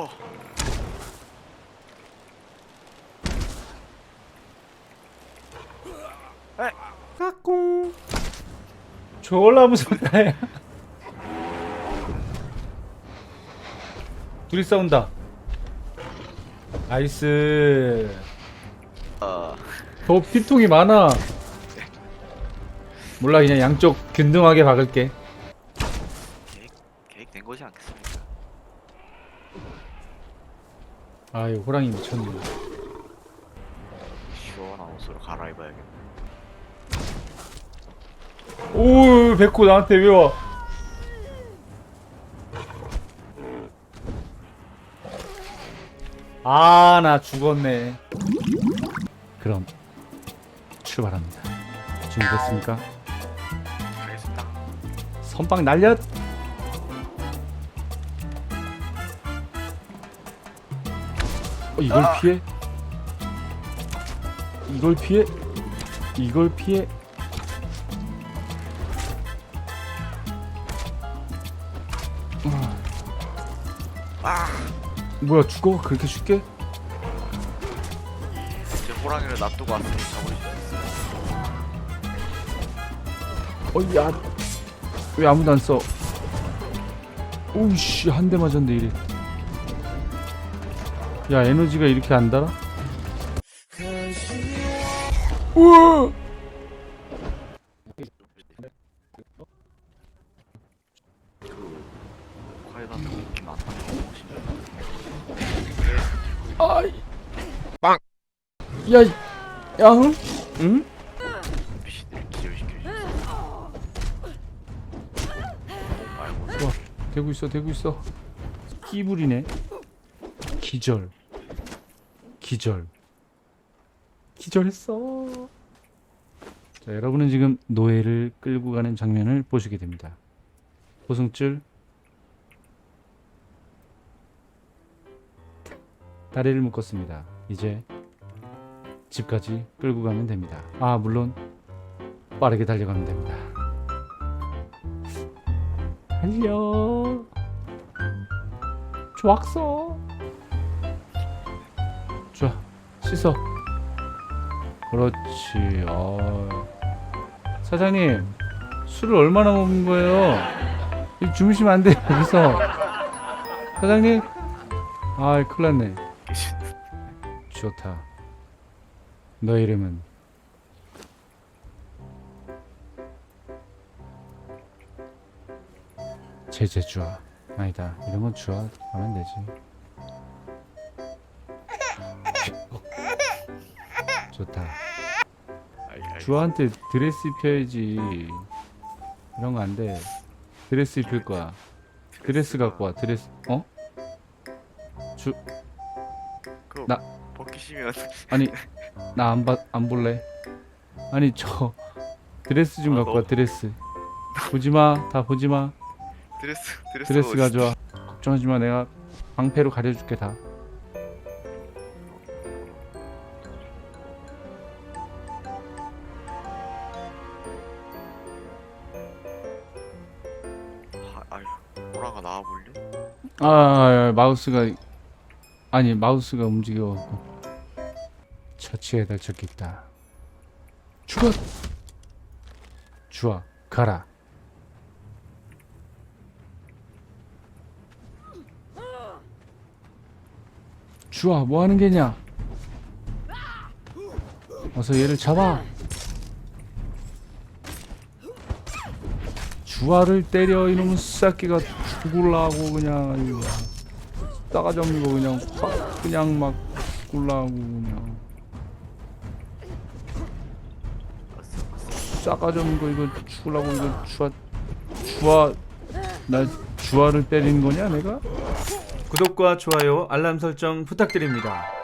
어. 까꿍. 졸라 무섭다 야 둘이 싸운다. 나이스. 어. 더 피통이 많아. 몰라 그냥 양쪽 균등하게 박을게 계획 계획된 거지 않겠습니까? 아이 호랑이 미쳤네 시원한 옷으로 갈아입어야겠네. 오 백호 나한테 왜 와? 아 나 죽었네 그럼 출발합니다 준비됐습니까? 알겠습니다. 선빵 날려 이걸 아! 피해? 이걸 피해? 이걸 피해? 아, 뭐야 죽어? 그렇게 쉽게? 이제 호랑이를 놔두고 왔으니 잡을. 어이야. 왜 아무도 안 써? 오우씨 한 대 맞았는데 이래 야 에너지가 이렇게 안 달아? 우와 아이 빵 야, 이- 야, 응? 응? 좋아, 되고 있어, 되고 있어. 끼부리네. 기절. 기절. 기절했어. 자, 여러분은 지금 노예를 끌고 가는 장면을 보시게 됩니다. 고승줄. 다리를 묶었습니다. 이제 집까지 끌고 가면 됩니다. 아, 물론 빠르게 달려가면 됩니다. 달려. 좋았어. 씻어. 그렇지. 어. 사장님, 술을 얼마나 먹은 거예요? 이 주무시면 안 돼, 여기서. 사장님? 아, 큰일 났네. 좋다. 너 이름은? 제제 주아. 아니다. 이런 건 주아 하면 되지. 좋다. 주아한테 드레스 입혀야지. 이런 거 안 돼. 드레스 입힐 거야. 드레스 갖고 와. 드레스. 어? 주 그거 나- 벗기시면 아니 나안받안 볼래. 아니 저 드레스 좀 아, 갖고 너- 와 드레스. 보지 마. 다 보지 마. 드레스 드레스 드레스 가져와. 걱정하지 마. 내가 방패로 가려줄게 다. 아, 아유 호랑아 나와볼래? 아, 아, 아, 마우스가 아니 마우스가 움직여갖고 처치에 달쳤겠다. 죽어. 주아 가라. 주아 뭐 하는 게냐? 어서 얘를 잡아. 주아를 때려 이놈의 새끼가 죽을라고 그냥 싸가지 없는 거 그냥 확 그냥 막 죽을라고 그냥 싸가지 없는 거 이거 죽을라고 이거 주아 주아 나 주아를 때리는 거냐 내가? 구독과 좋아요 알람 설정 부탁드립니다.